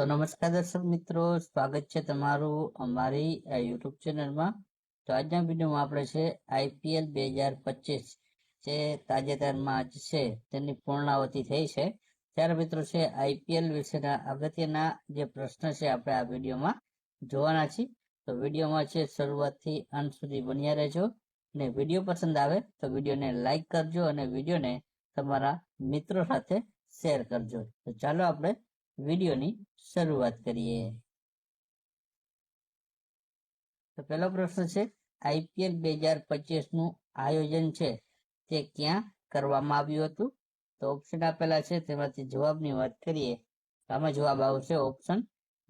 તો નમસ્કાર દર્શક મિત્રો, સ્વાગત છે તમારું અમારી યુટ્યુબ ચેનલમાં. તો આજના વિડીયોમાં આપણે છે આઈપીએલ બે હજાર પચીસ જે તાજેતરમાં આજ છે તેની પૂર્ણાવતી થઈ છે. ત્યારે મિત્રો છે આઈપીએલ વિશેના અગત્યના જે પ્રશ્ન છે આપણે આ વિડીયોમાં જોવાના છીએ. તો વિડીયોમાં છે શરૂઆતથી અંત સુધી બન્યા રહેજો અને વીડિયો પસંદ આવે તો વિડીયોને લાઈક કરજો અને વિડીયોને તમારા મિત્રો સાથે શેર કરજો. તો ચાલો આપણે વિડીયોની શરૂઆત કરીએ. તો પહેલો પ્રશ્ન છે, આઈપીએલ બે હજાર પચીસનું આયોજન છે તે ક્યાં કરવામાં આવ્યું હતું? તો ઓપ્શન આપેલા છે, તેમાંથી જવાબની વાત કરીએ. આમાં જવાબ આવશે ઓપ્શન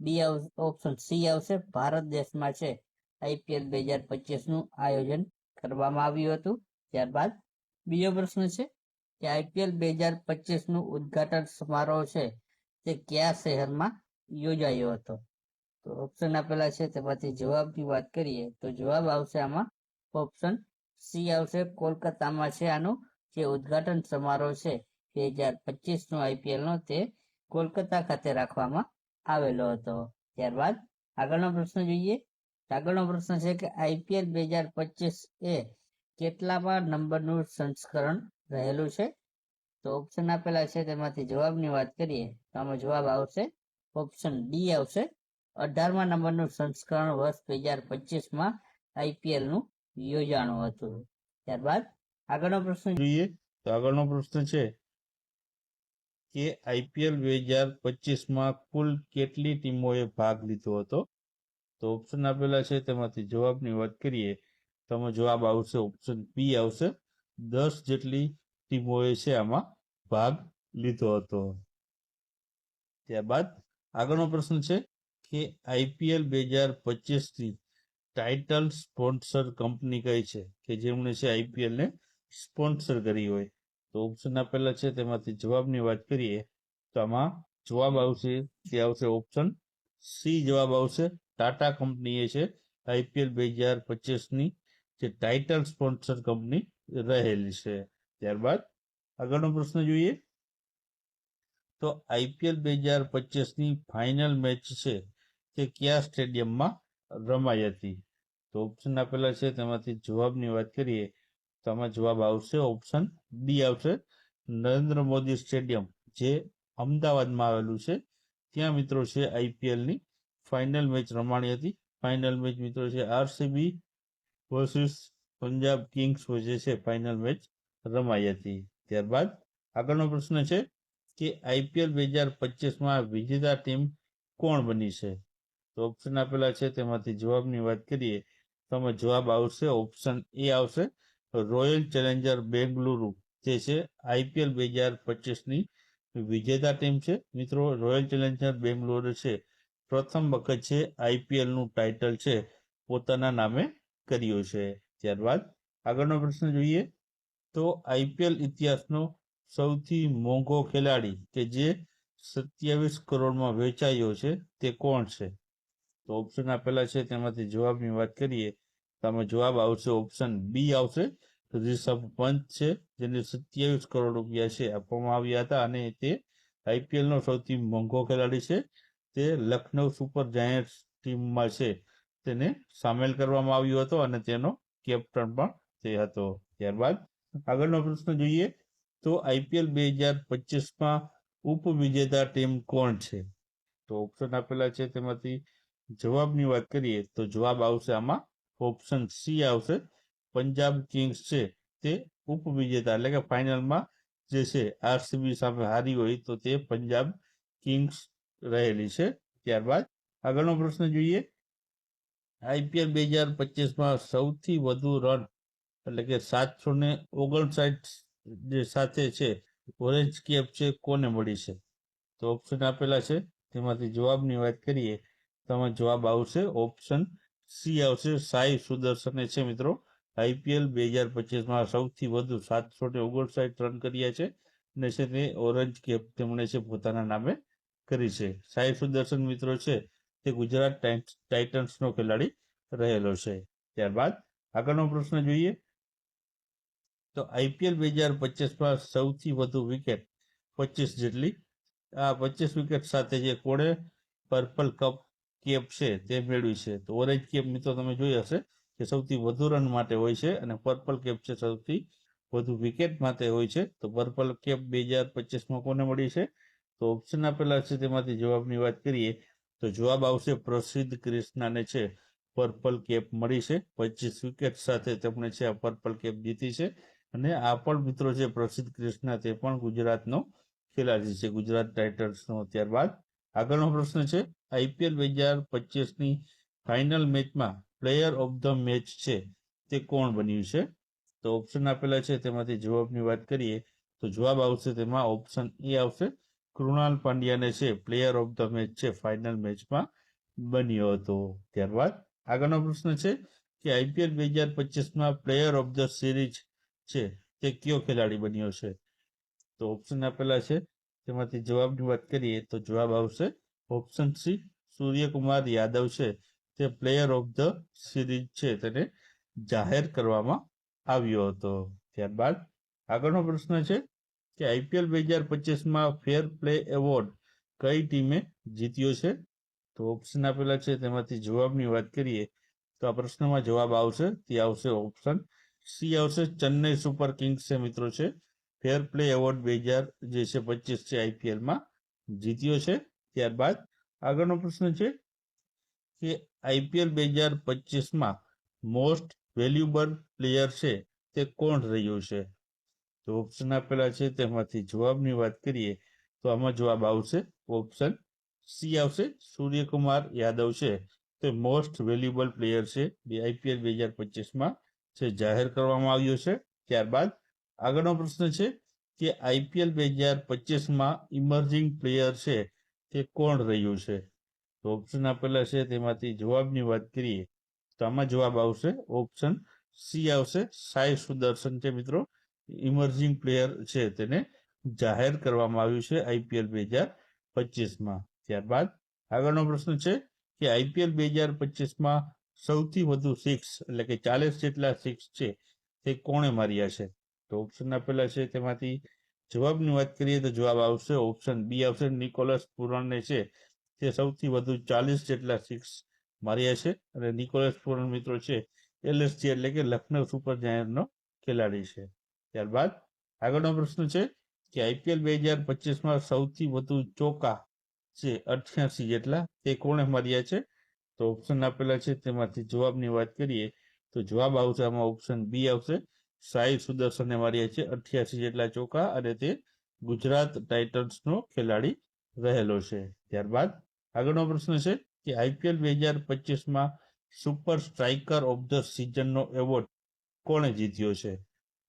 બી ઓપ્શન સી આવશે. ભારત દેશમાં છે આઈપીએલ બે હજાર પચીસનું આયોજન કરવામાં આવ્યું હતું. ત્યારબાદ બીજો પ્રશ્ન છે કે આઈપીએલ બે હજાર પચીસનું ઉદઘાટન સમારોહ છે તે કયા શહેરમાં યોજાયો હતો? તો ઓપ્શન આપેલા છે તેમાંથી જવાબની વાત કરીએ તો જવાબ આવશે આમાં ઓપ્શન સી આવશે. કોલકાતામાં છે આનો જે ઉદઘાટન સમારોહ છે બે હજાર પચીસ નો આઈપીએલ નો તે કોલકાતા ખાતે રાખવામાં આવેલો હતો. ત્યારબાદ આગળનો પ્રશ્ન જોઈએ. આગળનો પ્રશ્ન છે કે આઈપીએલ બે હજાર પચીસ એ કેટલામાં નંબરનું સંસ્કરણ રહેલું છે? તો ઓપ્શન આપેલા છે, તેમાંથી જવાબની વાત કરીએ, તો આમાં જવાબ આવશે ઓપ્શન ડી આવશે. અઢારમા નંબરનું સંસ્કરણ વર્ષ બે હજાર પચીસમાં આઈપીએલનું યોજાણું હતું. ત્યારબાદ આગળનો પ્રશ્ન જોઈએ. તો આગળનો પ્રશ્ન છે, કે આઈપીએલ બે હજાર પચીસમાં કુલ કેટલી ટીમોએ ભાગ લીધો હતો? તો ઓપ્શન આપેલા છે, તેમાંથી જવાબની વાત કરીએ, તો જવાબ આવશે ઓપ્શન બી આવશે. દસ જેટલી ટીમોએ છે આમાં ભાગ લીધો હતો. ત્યારબાદ આગળનો પ્રશ્ન છે કે આઈપીએલ બે હજાર પચીસની ટાઇટલ સ્પોન્સર કંપની કઈ છે? કે જેમણે છે આઈપીએલને સ્પોન્સર કરી હોય? તો ઓપ્શન આપેલા છે, તેમાંથી જવાબની વાત કરીએ, તો આમાં જવાબ આવશે તે આવશે ઓપ્શન સી જવાબ આવશે, ટાટા કંપનીએ છે આઈપીએલ બે હજાર પચીસની જે ટાઇટલ સ્પોન્સર કંપની રહેલી છે. ત્યારબાદ આગળનો પ્રશ્ન જોઈએ. તો આઈપીએલ બે હજાર પચીસની ફાઇનલ મેચ છે તે કયા સ્ટેડિયમમાં રમાઈ હતી? તો ઓપ્શન આપેલા છે, તેમાંથી જવાબની વાત કરીએ, તો આમાં જવાબ આવશે, ઓપ્શન ડી આવશે, નરેન્દ્ર મોદી સ્ટેડિયમ, જે અમદાવાદમાં આવેલું છે. ત્યાં મિત્રો છે આઈપીએલની ફાઇનલ મેચ રમાણી હતી. ફાઇનલ મેચ મિત્રો છે આરસીબી વર્સિસ પંજાબ કિંગ્સ વચ્ચે છે ફાઇનલ મેચ. રમાઈ હતી. ત્યારબાદ આગળનો પ્રશ્ન છે કે આઈપીએલ બે હજાર પચીસમાં વિજેતા ટીમ કોણ બની છે? તો ઓપ્શન આપેલા છે. તેમાંથી જવાબની વાત કરીએ, તો જવાબ આવશે ઓપ્શન એ આવશે રોયલ ચેલેન્જર બેંગલુરુ જે છે આઈપીએલ બે હજાર પચીસની વિજેતા ટીમ છે. મિત્રો રોયલ ચેલેન્જર બેંગલુરુ છે. પ્રથમ વખત છે આઈપીએલનું ટાઇટલ છે. પોતાના નામે કર્યું છે. ત્યારબાદ આગળનો પ્રશ્ન જોઈએ તો આઈપીએલ ઇતિહાસનો સૌથી મોંઘો ખેલાડી કે જે સત્યાવીસ કરોડમાં વેચાયો છે તે કોણ છે? તો ઓપ્શન આપેલા છે, તેમાંથી જવાબની વાત કરીએ, તો જવાબ આવશે ઓપ્શન બી આવશે. રિષભ પંત છે, જેને સત્યાવીસ કરોડ રૂપિયા છે આપવામાં આવ્યા હતા અને તે આઈપીએલનો સૌથી મોંઘો ખેલાડી છે. તે લખનૌ સુપર જાયન્ટ્સ ટીમમાં છે. તેને સામેલ કરવામાં આવ્યો હતો અને તેનો કેપ્ટન પણ તે હતો. ત્યારબાદ આગળનો પ્રશ્ન જોઈએ તો આઈપીએલ બે હજાર પચીસમાં ઉપવિજેતા ટીમ કોણ છે? તો ઓપ્શન આપેલા છે તેમાંથી જવાબની વાત કરીએ તો જવાબ આવશે આમાં ઓપ્શન સી આવશે. પંજાબ કિંગ્સ છે તે ઉપવિજેતા એટલે કે ફાઇનલમાં જે છે આરસીબી સામે હારી હોય તો તે પંજાબ કિંગ્સ રહેલી છે. ત્યારબાદ આગળનો પ્રશ્ન જોઈએ. આઈપીએલ બે હજાર પચીસમાં સૌથી વધુ રન એટલે કે સાતસો ને ઓગણસાઠ જે સાથે છે ઓરેન્જ કેપ છે, કોને મળી છે? તો ઓપ્શન આપેલા છે. તેમાંથી જવાબની વાત કરીએ તો આમાં જવાબ આવશે ઓપ્શન સી આવશે. સાઈ સુદર્શને છે મિત્રો આઈપીએલ બે હજાર પચીસમાં સૌથી વધુ સાતસો ને ઓગણસાઠ રન કર્યા છે અને છે તે ઓરેન્જ કેપ તેમણે છે પોતાના નામે કરી છે. સાઈ સુદર્શન મિત્રો છે, તે ગુજરાત ટાઇટન્સનો ખેલાડી રહેલો છે. ત્યારબાદ આગળનો પ્રશ્ન જોઈએ. તો આઈપીએલ બે હજાર પચીસમાં સૌથી વધુ વિકેટ પચીસ જેટલી. આ પચીસ વિકેટ સાથે જે કોણે પર્પલ કપ કેપ છે તે મેળવી છે. તો ઓરેન્જ કેપ મિત્રો તમે જોઈ હશે કે સૌથી વધુ રન માટે હોય છે અને પર્પલ કેપ છે સૌથી વધુ વિકેટ માટે હોય છે. તો પર્પલ કેપ બે હજાર પચીસમાં કોને મળી છે? તો ઓપ્શન આપેલા છે તેમાંથી જવાબની વાત કરીએ તો જવાબ આવશે પ્રસિદ્ધ ક્રિષ્નાને છે. પર્પલ કેપ મળી છે. પચીસ વિકેટ સાથે તેમણે છે આ પર્પલ કેપ જીતી છે. અને આ પણ મિત્રો છે પ્રસિદ્ધ ક્રિષ્ના તે પણ ગુજરાતનો ખેલાડી છે. ગુજરાત ટાઇટન્સનો ત્યારબાદ આગળનો પ્રશ્ન છે આઈપીએલ બે હજાર પચીસની ફાઇનલ મેચમાં પ્લેયર ઓફ ધ મેચ છે તે કોણ બન્યું છે? તો ઓપ્શન આપેલા છે, તેમાંથી જવાબની વાત કરીએ તો જવાબ આવશે તેમાં ઓપ્શન એ આવશે, કૃણાલ પાંડ્યાને છે, પ્લેયર ઓફ ધ મેચ છે, ફાઇનલ મેચમાં બન્યો હતો. ત્યારબાદ આગળનો પ્રશ્ન છે કે આઈપીએલ બે હજાર પચીસમાં પ્લેયર ઓફ ધ સિરીઝ છે તે કયો ખેલાડી બન્યો છે? તો ઓપ્શન આપેલા છે. તેમાંથી જવાબની વાત કરીએ તો જવાબ આવશે ઓપ્શન સી, સૂર્યકુમાર યાદવ છે. તે પ્લેયર ઓફ ધ સિરીઝ છે, તેને જાહેર કરવામાં આવ્યો હતો. ત્યારબાદ આગળનો પ્રશ્ન છે કે આઈપીએલ બે હજાર પચીસમાં ફેર પ્લે એવોર્ડ કઈ ટીમે જીત્યો છે? તો ઓપ્શન આપેલા છે. તેમાંથી જવાબની વાત કરીએ તો આ પ્રશ્નમાં જવાબ આવશે. તે આવશે ઓપ્શન સી આવશે ચેન્નઈ સુપર કિંગ્સ મિત્રો છે. ફેર પ્લે એવોર્ડ બે હજાર જે છે પચીસ છે આઈપીએલમાં જીત્યો છે. ત્યારબાદ આગળનો પ્રશ્ન છે કે આઈપીએલ બે હજાર પચીસમાં મોસ્ટ વેલ્યુબલ પ્લેયર છે તે કોણ રહ્યું છે? તો ઓપ્શન આપેલા છે તેમાંથી જવાબની વાત કરીએ તો આમાં જવાબ આવશે ઓપ્શન સી આવશે સૂર્યકુમાર યાદવ છે. તે મોસ્ટ વેલ્યુબલ પ્લેયર છે. આઈપીએલ બે હજાર પચીસમાં છે, જાહેર કરવામાં આવ્યો છે. ત્યારબાદ આગળનો પ્રશ્ન છે કે આઈપીએલ બે હજાર પચીસમાં ઇમર્જિંગ પ્લેયર છે તે કોણ રહ્યું છે? તો ઓપ્શન આપેલા છે, તેમાંથી જવાબની વાત કરીએ તો આમાં જવાબ આવશે ઓપ્શન સી આવશે. સાઈ સુદર્શન છે મિત્રો, ઇમર્જિંગ પ્લેયર છે તેને જાહેર કરવામાં આવ્યું છે આઈપીએલ બે હજાર પચીસમાં. ત્યારબાદ આગળનો પ્રશ્ન છે કે આઈપીએલ બે હજાર પચીસમાં સૌથી વધુ સિક્સ એટલે કે ચાલીસ જેટલા સિક્સ છે, તે કોણે માર્યા છે? તો ઓપ્શન આપેલા છે તેમાંથી જવાબની વાત કરીએ તો જવાબ આવશે ઓપ્શન બી આવશે. નિકોલસ પુરાણને છે તે સૌથી વધુ ચાલીસ જેટલા સિક્સ માર્યા છે. અને નિકોલસ પુરાણ મિત્રો છે એલએસજી એટલે કે લખનઉ સુપર જાયન્ટનો ખેલાડી છે. ત્યારબાદ આગળનો પ્રશ્ન છે કે આઈપીએલ બે હજાર પચીસમાં સૌથી વધુ ચોકા છે અઠ્યાસી જેટલા, તે કોણે માર્યા છે? તો ઓપ્શન આપેલા છે, તેમાંથી જવાબની વાત કરીએ, તો જવાબ આવશે આમાં ઓપ્શન બી આવશે. સાઈ સુદર્શને માર્યા છે, અઠ્યાસી જેટલા ચોકા અને તે ગુજરાત ટાઇટન્સનો ખેલાડી રહેલો છે. ત્યારબાદ આગળનો પ્રશ્ન છે કે આઈપીએલ બે હજાર પચીસમાં સુપર સ્ટ્રાઇકર ઓફ ધ સિઝનનો એવોર્ડ કોણે જીત્યો છે?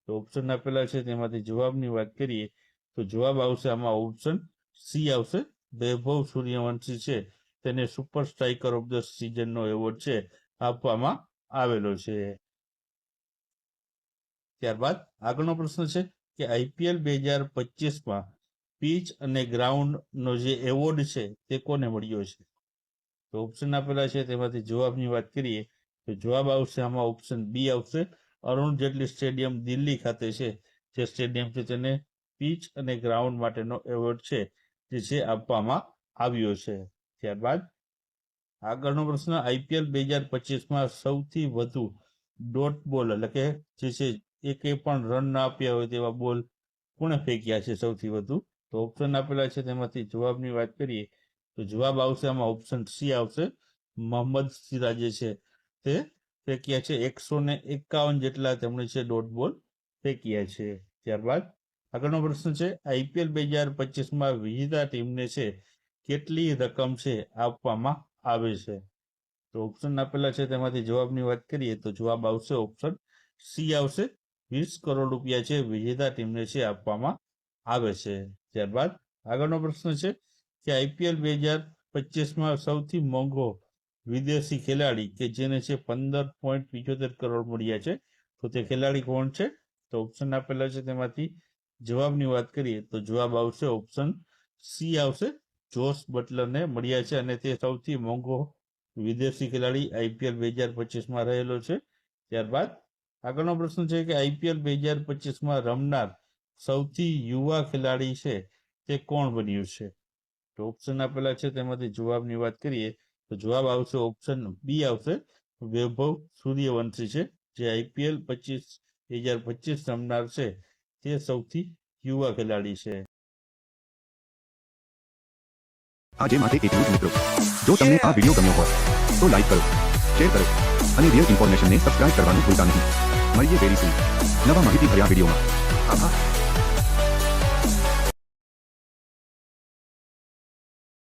તો ઓપ્શન આપેલા છે, તેમાંથી જવાબની વાત કરીએ, તો જવાબ આવશે આમાં ઓપ્શન સી આવશે. વૈભવ સૂર્યવંશી છે. તેને સુપર સ્ટ્રાઇકર ઓફ ધ સિઝનનો એવોર્ડ છે, આપવામાં આવેલો છે. ત્યારબાદ આગળનો પ્રશ્ન છે કે આઈપીએલ બે હજાર પચીસમાં પીચ અને ગ્રાઉન્ડનો જે એવોર્ડ છે તે કોને મળ્યો છે? તો ઓપ્શન આપેલા છે, તેમાંથી જવાબની વાત કરીએ તો જવાબ આવશે આમાં ઓપ્શન બી આવશે. અરુણ જેટલી સ્ટેડિયમ દિલ્હી ખાતે છે, જે સ્ટેડિયમ છે તેને પીચ અને ગ્રાઉન્ડ માટેનો એવોર્ડ છે, જે છે આપવામાં આવ્યો છે. ત્યારબાદ આગળનો પ્રશ્ન, આઈપીએલ બે હજાર પચીસમાં સૌથી વધુ ડોટ બોલ એટલે કે જે છે એકે પણ રન ના આપ્યા હોય તેવા બોલ કોણે ફેંક્યા છે સૌથી વધુ? તો ઓપ્શન આપેલા છે, તેમાંથી જવાબની વાત કરીએ, તો જવાબ આવશે આમાં ઓપ્શન સી આવશે. મોહમ્મદ સિરાજે છે, તે ફેંક્યા છે એકસો ને એકાવન જેટલા તેમણે છે ડોટ બોલ ફેંક્યા છે. ત્યારબાદ આગળનો પ્રશ્ન છે, આઈપીએલ બે હજાર પચીસમાં વિજેતા ટીમને છે કેટલી રકમ છે આપવામાં આવે છે? તો ઓપ્શન આપેલા છે, તેમાંથી જવાબની વાત કરીએ તો જવાબ આવશે ઓપ્શન સી આવશે. વીસ કરોડ રૂપિયા છે, વિજેતા ટીમને છે આપવામાં આવે છે. ત્યારબાદ આગળનો પ્રશ્ન છે કે આઈપીએલ બે હજાર પચીસમાં સૌથી મોંઘો વિદેશી ખેલાડી કે જેને છે પંદર પોઈન્ટ પિચોતેર કરોડ મળ્યા છે, તો તે ખેલાડી કોણ છે? તો ઓપ્શન આપેલા છે તેમાંથી જવાબની વાત કરીએ તો જવાબ આવશે ઓપ્શન સી આવશે. જોશ બટલરને મળ્યા છે અને તે સૌથી મોંઘો વિદેશી ખેલાડી આઈપીએલ બે હજાર પચીસમાં રહેલો છે. ત્યારબાદ આગળનો પ્રશ્ન છે કે આઈપીએલ બે હજાર પચીસમાં રમનાર સૌથી યુવા ખેલાડી છે તે કોણ બન્યું છે? તો ઓપ્શન આપેલા છે, તેમાંથી જવાબની વાત કરીએ તો જવાબ આવશે ઓપ્શન બી આવશે. વૈભવ સૂર્યવંશી છે, જે આઈપીએલ પચીસ બે હજાર પચીસ રમનાર છે. તે સૌથી યુવા ખેલાડી છે. આજે માટે એટલું જ મિત્રો. જો તમને આ વીડિયો ગમ્યો હોય, તો લાઈક કરો શેર કરો, અને રિયલ ઇન્ફોર્મેશનને સબસ્ક્રાઇબ કરવાનું ભૂલતા નહીં. મળીએ વેરી સી નવા માહિતી ભર્યા વિડીયોમાં આભાર.